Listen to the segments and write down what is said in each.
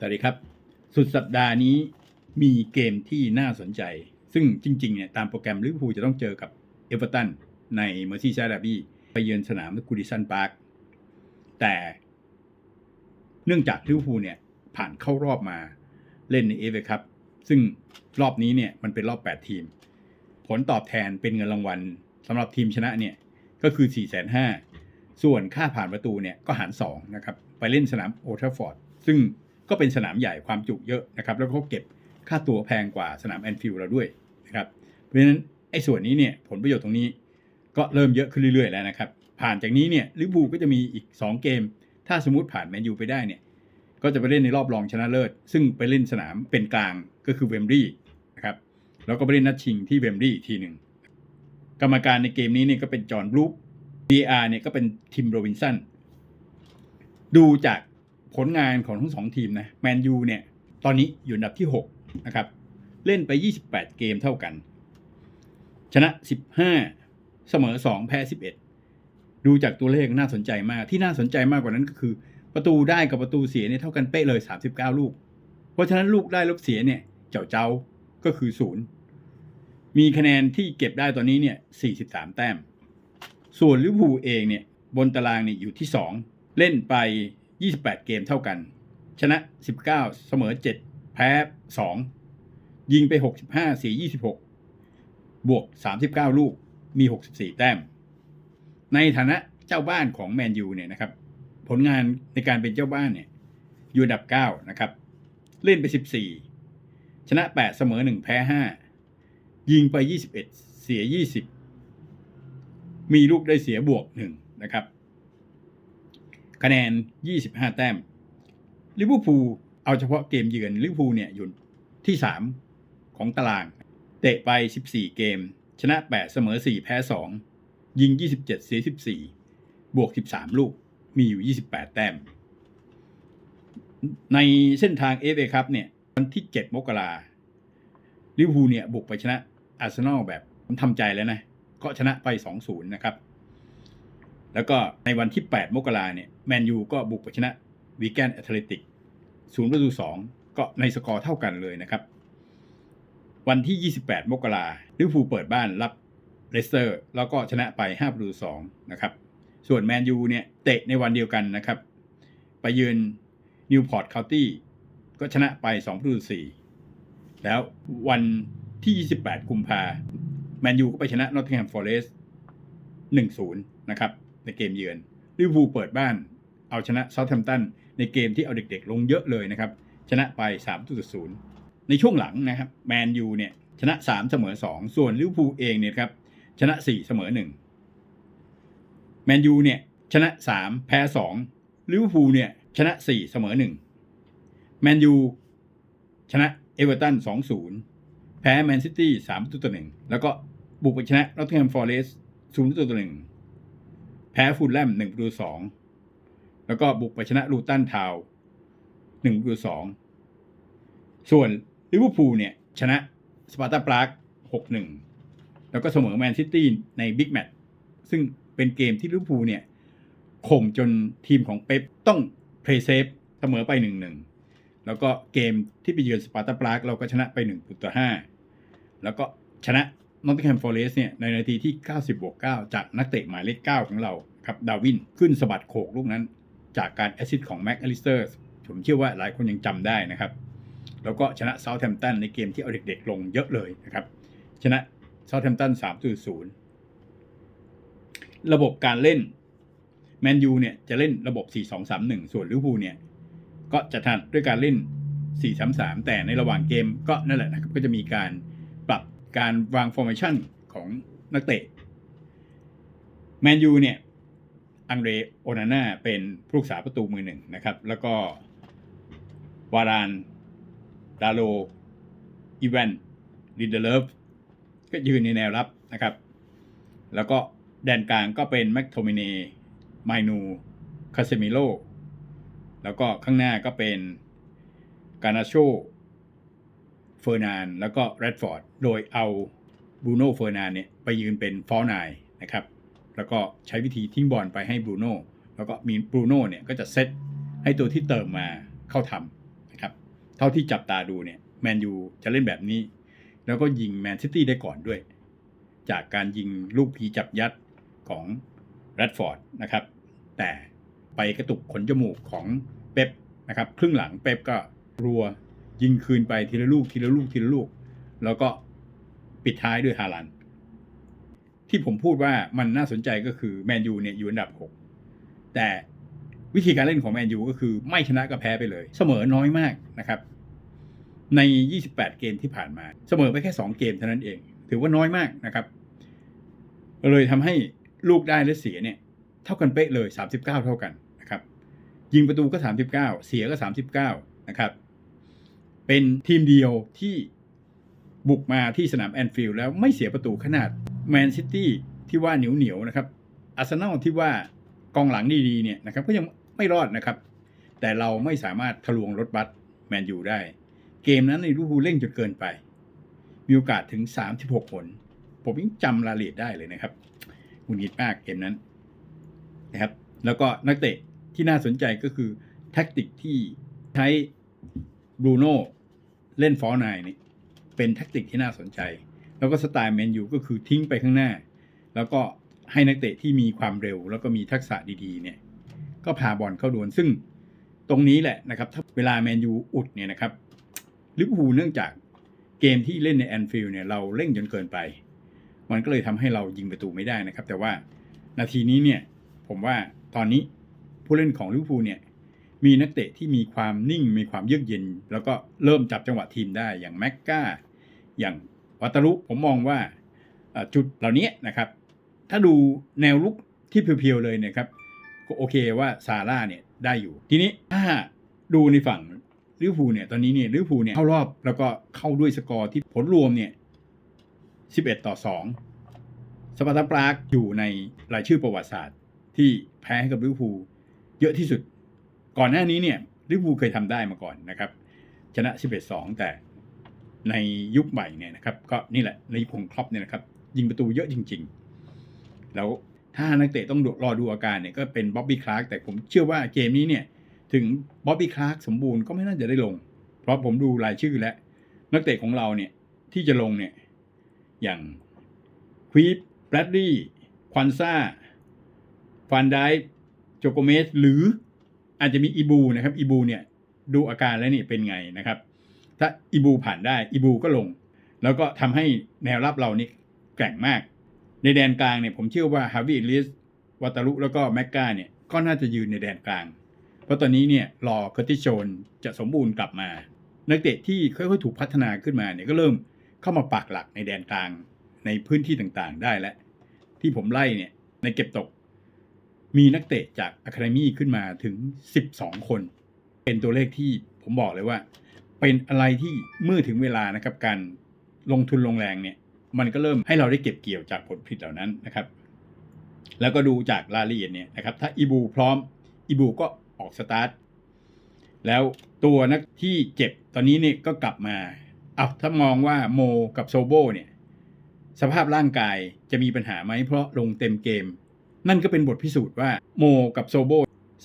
สวัสดีครับ สุดสัปดาห์นี้มีเกมที่น่าสนใจ ซึ่งจริงๆเนี่ยตามโปรแกรมลิเวอร์พูลจะต้องเจอกับเอเวอร์ตันในเมอร์ซี่ไซด์ดาบี้ไปเยือนสนามกูดิสันพาร์คแต่เนื่องจากลิเวอร์พูลเนี่ยผ่านเข้ารอบมาเล่นในเอฟเอครับซึ่งรอบนี้เนี่ยมันเป็นรอบ 8 ทีม ผลตอบแทนเป็นเงินรางวัลสำหรับทีมชนะเนี่ยก็คือ 4 5 0 0 0ส่วนค่าผ่านประตูเนี่ยก็หาร2นะครับไปเล่นสนามโอทาฟอร์ดซึ่ง ก็เป็นสนามใหญ่ความจุเยอะนะครับ แล้วก็เก็บค่าตั๋วแพงกว่าสนามแอนฟิลด์เราด้วยนะครับ เพราะฉะนั้นไอ้ส่วนนี้เนี่ยผลประโยชน์ตรงนี้ก็เริ่มเยอะขึ้นเรื่อยๆแล้วนะครับ ผ่านจากนี้เนี่ยลิเวอร์พูก็จะมีอีก 2 เกม ถ้าสมมติผ่านแมนยูไปได้เนี่ยก็จะไปเล่นในรอบรองชนะเลิศ ซึ่งไปเล่นสนามเป็นกลางก็คือเวมบรีย์นะครับแล้วก็ไปเล่นนัดชิงที่เวมบรีย์อีกทีหนึ่งกรรมการในเกมนี้เนี่ยก็เป็นจอห์นบลูค DR เนี่ยก็เป็นทีมโรบินสันดูจาก ผลงานของทั้งสองทีมนะแมนยูเนี่ยตอนนี้อยู่อันดับที่6นะครับเล่นไป 28 เกมเท่ากัน ชนะ 15 เสมอ 2 แพ้ 11 ดูจากตัวเลขน่าสนใจมากที่น่าสนใจมากกว่านั้นก็คือ ประตูได้กับประตูเสียเนี่ยเท่ากันเป๊ะเลย 39 ลูก เพราะฉะนั้นลูกได้ลูกเสียเนี่ยเจ้าเจ้าก็คือศูนย์มีคะแนนที่เก็บได้ตอนนี้เนี่ย 43 แต้ม ส่วนลิเวอร์พูลเองเนี่ยบนตารางเนี่ยอยู่ที่ 2 เล่นไป 28 เกมเท่ากัน ชนะ 19 เสมอ 7 แพ้ 2 ยิงไป 65 เสีย 26 บวก 39 ลูก มี 64 แต้ม ในฐานะเจ้าบ้านของแมนยูเนี่ยนะครับ ผลงานในการเป็นเจ้าบ้านเนี่ยอยู่อันดับ 9 นะครับ เล่นไป 14 ชนะ 8 เสมอ 1 แพ้ 5 ยิงไป 21 เสีย 20 มีลูกได้เสียบวกหนึ่งนะครับ คะแนน 25 แต้มลิเวอร์พูลเอาเฉพาะเกมเยือนลิเวอร์พูลเนี่ยอยู่ที่ 3 ของตาราง เตะไป 14 เกม ชนะ 8 เสมอ 4 แพ้ 2 ยิง 27 เสีย 14 บวก 13 ลูกมีอยู่ 28 แต้ม ในเส้นทางเอฟเอครับเนี่ยวันที่ 7 มกราลิเวอร์พูลเนี่ยบุกไปชนะอาร์เซนอลแบบผมทำใจแล้วนะก็ชนะไป 2-0 นะครับ แล้วก็ในวันที่ 8 มกราเนี่ยแมนยูก็บุกไปชนะวีแกนแอตเลติก0ประตู2ก็ในสกอร์เท่ากันเลยนะครับ วันที่ 28 มกราลิเวอร์พูลเปิดบ้านรับเลสเตอร์ แล้วก็ชนะไป5ประตู2นะครับ ส่วนแมนยูเนี่ยเตะในวันเดียวกันนะครับ ไปยืนนิวพอร์ตคานตี้ก็ชนะไป2ประตู4แล้ววันที่ 28 กุมภาแมนยูก็ไปชนะนอตติงแฮมฟอร์เรสต์1-0 นะครับ ในเกมเยือนลิเวอร์พูลเปิดบ้าน เอาชนะเซาท์แฮมป์ตันในเกมที่เอาเด็กๆ ลงเยอะเลยนะครับ ชนะไป3-0ในช่วงหลังนะครับแมนยูเนี่ยชนะ 3 เสมอ 2 ส่วนลิเวอร์พูลเองเนี่ยครับชนะ 4 เสมอ 1 แมนยูเนี่ยชนะ 3 แพ้ 2 ลิเวอร์พูลเนี่ยชนะ 4 เสมอ 1 แมนยูชนะเอเวอร์ตัน 2-0 แพ้แมนซิตี้3ต่อ1แล้วก็บุกไปชนะนอตติงแฮมฟอร์เรสต์0ต่อ1 พ้ฟูลแลม1ประตู2แล้วก็บุกไปชนะลูตันทาวน์1ประตู2ส่วนลิเวอร์พูลเนี่ยชนะสปาร์ตาปราก6-1แล้วก็เสมอแมนซิตี้ในบิ๊กแมตช์ซึ่งเป็นเกมที่ลิเวอร์พูลเนี่ยข่มจนทีมของเป๊ปต้องเพลย์เซฟเสมอไป1-1แล้วก็เกมที่ไปเยือนสปาร์ตาปรากเราก็ชนะไป1ประตูต่อ5แล้วก็ชนะ นอตติงแฮมฟอร์เรสเนี่ยในนาทีที่ 90บวก9จากนักเตะหมายเลข 9 ของเราครับดาวินขึ้นสะบัดโขกลูกนั้น จากการแอซิสของแม็กอลิสเตอร์ผมเชื่อว่าหลายคนยังจำได้นะครับ แล้วก็ชนะเซาท์แฮมป์ตันในเกมที่เอาเด็กๆลงเยอะเลยนะครับ ชนะเซาท์แฮมป์ตัน3.0 ระบบการเล่นแมนยูเนี่ยจะเล่นระบบ 4-2-3-1 ส่วนลิเวอร์พูลเนี่ยก็จะทันด้วยการเล่น 4-3-3 แต่ในระหว่างเกมก็นั่นแหละนะครับก็จะมีการ การวางฟอร์เมชันของนักเตะแมนยูเนี่ยอังเดรโอนาน่าเป็นผู้รักษาประตูมือหนึ่งนะครับ แล้วก็วาราน ดาโล อีแวนลินเดเลฟก็ยืนในแนวรับนะครับ แล้วก็แดนกลางก็เป็นแม็กโทมิเนไมนูคาเซมิโล แล้วก็ข้างหน้าก็เป็น กานาโช อร์นานแล้วก็แรดฟอร์ดโดยเอาบรูโน่เฟอร์นานเนี่ยไปยืนเป็นฟอลนายนะครับแล้วก็ใช้วิธีทิ้งบอลไปให้บรูโน่แล้วก็มีบรูโน่เนี่ยก็จะเซตให้ตัวที่เติมมาเข้าทำนะครับเท่าที่จับตาดูเนี่ยแมนยูจะเล่นแบบนี้ แล้วก็ยิงแมนซิตี้ได้ก่อนด้วย จากการยิงลูกผีจับยัดของแรดฟอร์ดนะครับแต่ไปกระตุกขนจมูกของเป๊ปนะครับครึ่งหลังเป๊ปก็รัว ยิงคืนไปทีละลูกทีละลูกทีละลูก แล้วก็ปิดท้ายด้วยฮาลัน ที่ผมพูดว่ามันน่าสนใจก็คือแมนยูเนี่ยอยู่อันดับ 6 แต่วิธีการเล่นของแมนยูก็คือไม่ชนะก็แพ้ไปเลย เสมอน้อยมากนะครับ ใน 28 เกมที่ผ่านมา เสมอไปแค่ 2 เกมเท่านั้นเอง ถือว่าน้อยมากนะครับ เลยทำให้ลูกได้และเสียเนี่ย เท่ากันเป๊ะเลย 39 เท่ากันนะครับ ยิงประตูก็ 39 เสียก็ 39 นะครับ เป็นทีมเดียวที่บุกมาที่สนามแอนฟิลด์แล้วไม่เสียประตูขนาดแมนซิตี้ที่ว่าเหนียวเหนียวๆนะครับอาร์เซนอลที่ว่ากองหลังดีๆเนี่ยนะครับก็ยังไม่รอดนะครับ แต่เราไม่สามารถทะลวงรถบัสแมนยูได้ เกมนั้นในลิเวอร์พูลเร่งจนเกินไป มีโอกาสถึง 36 ผล ผมยังจำรายละเอียดได้เลยนะครับหงุดหงิดมากเกมนั้นนะครับ แล้วก็นักเตะที่น่าสนใจก็คือแท็กติกที่ใช้บรูโน่ เล่นฟอร์นน์นี่เป็นแท็กติกที่น่าสนใจ แล้วก็สไตล์แมนยูก็คือทิ้งไปข้างหน้า แล้วก็ให้นักเตะที่มีความเร็ว แล้วก็มีทักษะดีๆ เนี่ย ก็พาบอลเข้าดวลซึ่งตรงนี้แหละนะครับถ้าเวลาแมนยูอุดเนี่ยนะครับลิเวอร์พูลเนื่องจากเกมที่เล่นในแอนฟิลด์เนี่ยเราเร่งจนเกินไป มันก็เลยทำให้เรายิงประตูไม่ได้นะครับ แต่ว่านาทีนี้เนี่ยผมว่าตอนนี้ผู้เล่นของลิเวอร์พูลเนี่ย มีนักเตะที่มีความนิ่งมีความเยือกเย็น แล้วก็เริ่มจับจังหวะทีมได้อย่างแม็กกาอย่างวัตรุผมมองว่าจุดเหล่านี้นะครับ ถ้าดูแนวลุกที่เพียวๆเลยเนะครับ ก็โอเคว่าซาร่าเนี่ยได้อยู่ ทีนี้ถ้าดูในฝั่งลิเวอร์พูลเนี่ยตอนนี้เนี่ยลิเวอร์พูลเนี่ยเข้ารอบแล้วก็เข้าด้วยสกอร์ที่ผลรวมเนี่ย11 ต่อ 2 สปาร์ตาปรากอยู่ในรายชื่อประวัติศาสตร์ ที่แพ้ให้กับลิเวอร์พูลเยอะที่สุด ก่อนหน้านี้เนี่ยลิเวอร์พูลเคยทำได้มาก่อนนะครับชนะ11-2 แต่ในยุคใหม่เนี่ยนะครับก็นี่แหละในพงครอปเนี่ยนะครับยิงประตูเยอะจริง ๆ แล้วถ้านักเตะต้องรอดูอาการเนี่ยก็เป็นบ๊อบบี้คลาร์กแต่ผมเชื่อว่าเกมนี้เนี่ยถึงบ๊อบบี้คลาร์กสมบูรณ์ก็ไม่น่าจะได้ลง เพราะผมดูรายชื่อแล้ว นักเตะของเราเนี่ยที่จะลงเนี่ยอย่างควีปแบรดดี้ควันซ่าฟันไดโจโกเมสหรือ อาจจะมีอีบูนะครับอีบูเนี่ยดูอาการแล้วนี่เป็นไงนะครับ ถ้าอีบูผ่านได้อีบูก็ลง แล้วก็ทำให้แนวรับเรานี่แกร่งมาก ในแดนกลางเนี่ยผมเชื่อว่าฮาวิลิสวัตารุแล้วก็แมกกาเนี่ยก็น่าจะยืนในแดนกลาง เพราะตอนนี้เนี่ยรอเคอร์ติโชนจะสมบูรณ์กลับมา นักเตะที่ค่อยๆถูกพัฒนาขึ้นมาเนี่ยก็เริ่มเข้ามาปักหลักในแดนกลางในพื้นที่ต่างๆ ได้แล้วที่ผมไล่เนี่ยในเก็บตก มีนักเตะจากอะคาเดมี่ขึ้นมาถึง 12 คน เป็นตัวเลขที่ผมบอกเลยว่า เป็นอะไรที่เมื่อถึงเวลานะครับการลงทุนลงแรงเนี่ย มันก็เริ่มให้เราได้เก็บเกี่ยวจากผลผลิตเหล่านั้นนะครับ แล้วก็ดูจากรายละเอียดเนี่ยนะครับ ถ้าอีบูพร้อมอีบูก็ออกสตาร์ทแล้วตัวนักที่เจ็บตอนนี้เนี่ยก็กลับมาเอาถ้ามองว่าโมกับโซโบเนี่ย สภาพร่างกายจะมีปัญหาไหมเพราะลงเต็มเกม นั่นก็เป็นบทพิสูจน์ว่าโมกับโซโบ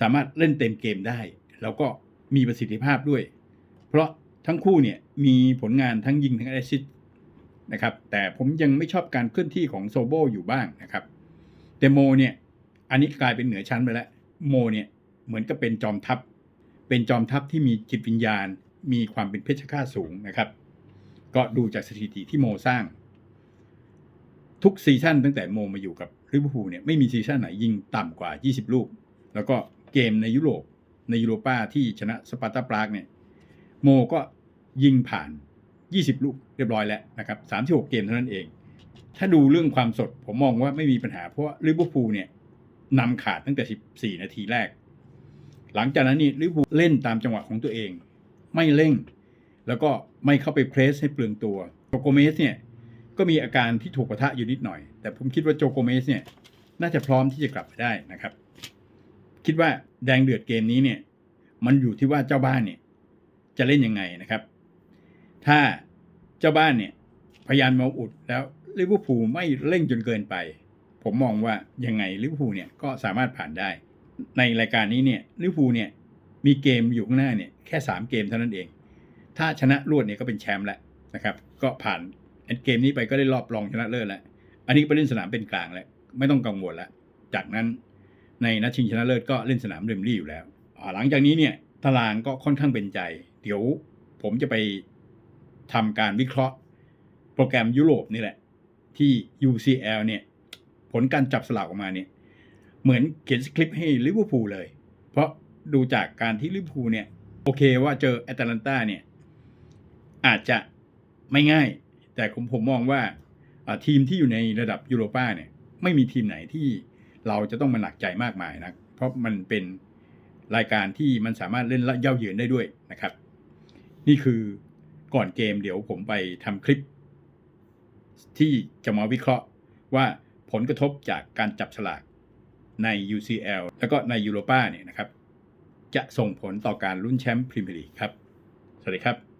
สามารถเล่นเต็มเกมได้ แล้วก็มีประสิทธิภาพด้วย เพราะทั้งคู่เนี่ยมีผลงานทั้งยิงทั้งแอซิสนะครับแต่ผมยังไม่ชอบการเคลื่อนที่ของโซโบอยู่บ้างนะครับแต่โมเนี่ยอันนี้กลายเป็นเหนือชั้นไปแล้วโมเนี่ยเหมือนกับเป็นจอมทัพ เป็นจอมทัพที่มีจิตวิญญาณ มีความเป็นเพชฌฆาตสูงนะครับ ก็ดูจากสถิติที่โมสร้าง ทุกซีซั่นตั้งแต่โมมาอยู่กับ ลิเวอร์พูลเนี่ยไม่มีซีซั่นไหนยิงต่ำกว่า 20 ลูก แล้วก็เกมในยุโรปในยูโรป้าที่ชนะสปาร์ตาปรากเนี่ยโมก็ยิงผ่าน 20 ลูกเรียบร้อยแล้วนะครับ36 เกมเท่านั้นเอง ถ้าดูเรื่องความสดผมมองว่าไม่มีปัญหาเพราะลิเวอร์พูลเนี่ยนำขาดตั้งแต่ 14 นาทีแรก หลังจากนั้นนี่ลิเวอร์พูลเล่นตามจังหวะของตัวเอง ไม่เร่ง แล้วก็ไม่เข้าไปเพรสให้เปลืองตัวโจโกเมสเนี่ย ก็มีอาการที่ถูกปะทะอยู่นิดหน่อย แต่ผมคิดว่าโจโกเมสเนี่ยน่าจะพร้อมที่จะกลับมาได้นะครับ คิดว่าแดงเดือดเกมนี้เนี่ย มันอยู่ที่ว่าเจ้าบ้านเนี่ย จะเล่นยังไงนะครับ ถ้าเจ้าบ้านเนี่ย พยายามมาอุดแล้วลิเวอร์พูลไม่เร่งจนเกินไป ผมมองว่ายังไงลิเวอร์พูลเนี่ยก็สามารถผ่านได้ ในรายการนี้เนี่ยลิเวอร์พูลเนี่ยมีเกมอยู่ข้างหน้าเนี่ยแค่ 3 เกมเท่านั้นเอง ถ้าชนะรวดเนี่ยก็เป็นแชมป์แล้วนะครับ ก็ผ่าน เกมนี้ไปก็ได้รอบรองชนะเลิศแล้ว อันนี้ไปเล่นสนามเป็นกลางแล้ว ไม่ต้องกังวลแล้ว จากนั้นในนัดชิงชนะเลิศก็เล่นสนามเรมลี่อยู่แล้ว หลังจากนี้เนี่ยตารางก็ค่อนข้างเป็นใจ เดี๋ยวผมจะไปทำการวิเคราะห์ โปรแกรมยุโรปนี่แหละ ที่ UCL เนี่ย ผลการจับสลากออกมาเนี่ย เหมือนเขียนสคริปต์ให้ลิเวอร์พูลเลย เพราะดูจากการที่ลิเวอร์พูลเนี่ย โอเคว่าเจอแอตแลนตาเนี่ย อาจจะไม่ง่าย แต่ผมผมมองว่าทีมที่อยู่ในระดับยูโรป้าเนี่ยไม่มีทีมไหนที่เราจะต้องมาหนักใจมากมายนะเพราะมันเป็นรายการที่มันสามารถเล่นและเย่าเยือนได้ด้วยนะครับ นี่คือก่อนเกมเดี๋ยวผมไปทำคลิป ที่จะมาวิเคราะห์ว่าผลกระทบจากการจับฉลากใน UCL แล้วก็ในยูโรป้าเนี่ยนะครับ จะส่งผลต่อการลุ้นแชมป์พรีเมียร์ลีกครับ สวัสดีครับ